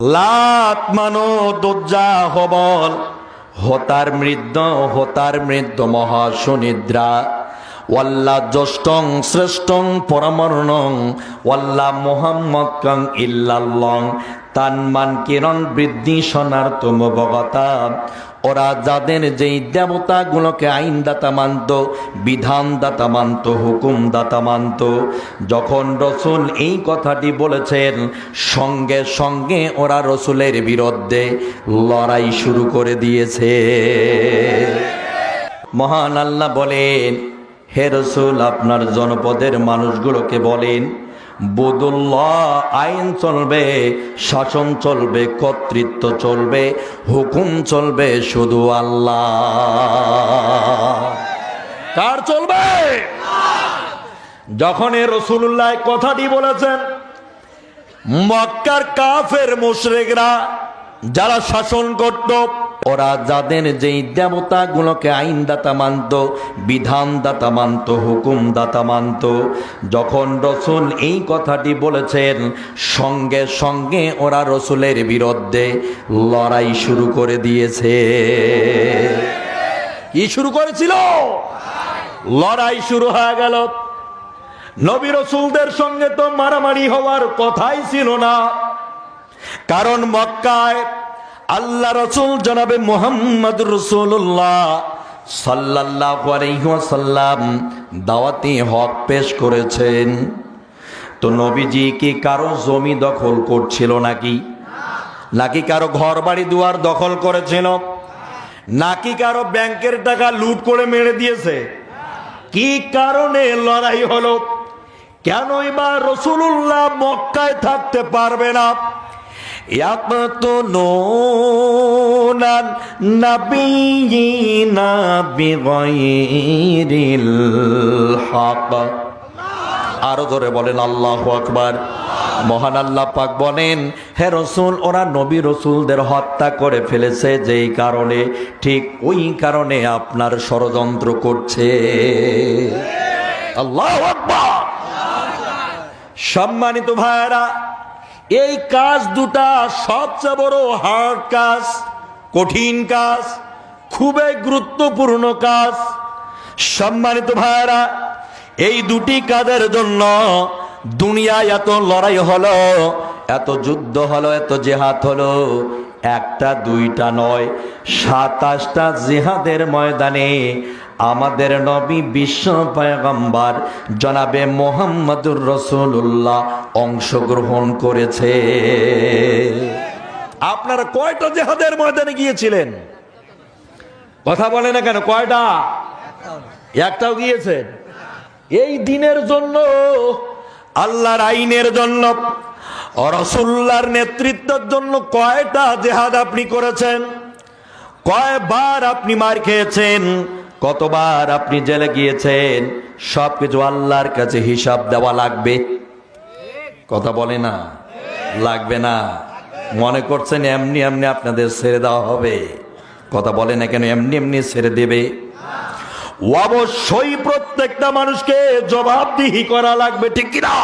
লাত মানো দজ্জা হবল। হতার মৃদ্য হতার মৃদ্য মহাসুনিদ্রা। ওয়াল্লা জ্যষ্টং শ্রেষ্ঠং পরমর্ণং, ওয়াল্লা মোহাম্মদ কং ইল্লাল্লং তানমান কিরণ বৃদ্ধি সোনার তুম ওরা যাদের যেই দেবতাগুলোকে আইনদাতা মানত, বিধানদাতা মানত, হুকুমদাতা মানত, যখন রসুল এই কথাটি বলেছেন, সঙ্গে সঙ্গে ওরা রসুলের বিরুদ্ধে লড়াই শুরু করে দিয়েছে। মহান আল্লাহ বলেন হে রসুল, আপনার জনপদের মানুষগুলোকে বলেন, বদুল্লাহ আইন চলবে, শাসন চলবে, কর্তৃত্ব চলবে, হুকুম চলবে শুধু আল্লাহ। কার চলবে? যখন এ রসুল্লাহ কথাটি বলেছেন, মক্কার কাফের মুশরেকরা যারা শাসন করত ওরা যাদের যেই দেবতাগুলোকে আইনদাতা মানত, বিধানদাতা মানত, হুকুমদাতা মানত, যখন রসুল এই কথাটি বলেছেন, সঙ্গে সঙ্গে ওরা রসুলের বিরুদ্ধে লড়াই শুরু করে দিয়েছে। কি শুরু করেছিল? লড়াই শুরু হয়ে গেল। নবী রসুলদের সঙ্গে তো মারামারি হওয়ার কথাই ছিল না। কারণ মক্কায় আল্লাহ রসুল জনাবে মোহাম্মদ রসুল্লাহ সাল্লাহ দাওয়াতি হক পেশ করেছেন। তো নবীজি কি কারও জমি দখল করছিল নাকি? নাকি কারও ঘর বাড়ি দুয়ার দখল করেছিল? নাকি কারও ব্যাংকের টাকা লুট করে মেরে দিয়েছে? কি কারণে লড়াই হলো? কেনই বা রসুল্লাহ মক্কায় থাকতে পারবে না? يقتلون النبيين بغير الحق আরো ধরে বলেন আল্লাহ আকবার মহান আল্লাহ পাক বলেন হে রসুল ওরা নবী রসুলদের হত্যা করে ফেলেছে যেই কারণে ঠিক ওই কারণে আপনার ষড়যন্ত্র করছে আল্লাহ আকবার সম্মানিত ভাইরা এই কাজ দুটা সবচেয়ে বড় হার্ড কাজ, কঠিন কাজ, খুবই গুরুত্বপূর্ণ কাজ। সম্মানিত ভাইরা এই দুটি কাজের জন্য দুনিয়ায় এত লড়াই হলো, এত যুদ্ধ হলো, এত জেহাদ হলো। একটা, দুইটা নয়, সাতাশটা জেহাদের ময়দানে আমাদের নবী বিশ্ব পয়গম্বর জনাবে মোহাম্মদুর রসুল্লাহ অংশগ্রহণ করেছে। আপনারা কয়টা জেহাদের ময়দানে গিয়েছিলেন? কথা বলে না কেন, কয়টা? একটাও গিয়েছেন এই দিনের জন্য, আল্লাহর আইনের জন্য রসুল্লার নেতৃত্বের জন্য কয়টা জেহাদ আপনি করেছেন? কয়বার আপনি মার খেয়েছেন? কতবার আপনি জেলে গিয়েছেন? সব কিছু আল্লাহর কাছে হিসাব দেওয়া লাগবে। কথা বলে না, লাগবে না। মনে করছেন এমনি এমনি আপনাদের ছেড়ে দেওয়া হবে। কথা বলে না কেন, এমনি এমনি ছেড়ে দেবে। অবশ্যই প্রত্যেকটা মানুষকে জবাবদিহি করা লাগবে, ঠিক কিনা?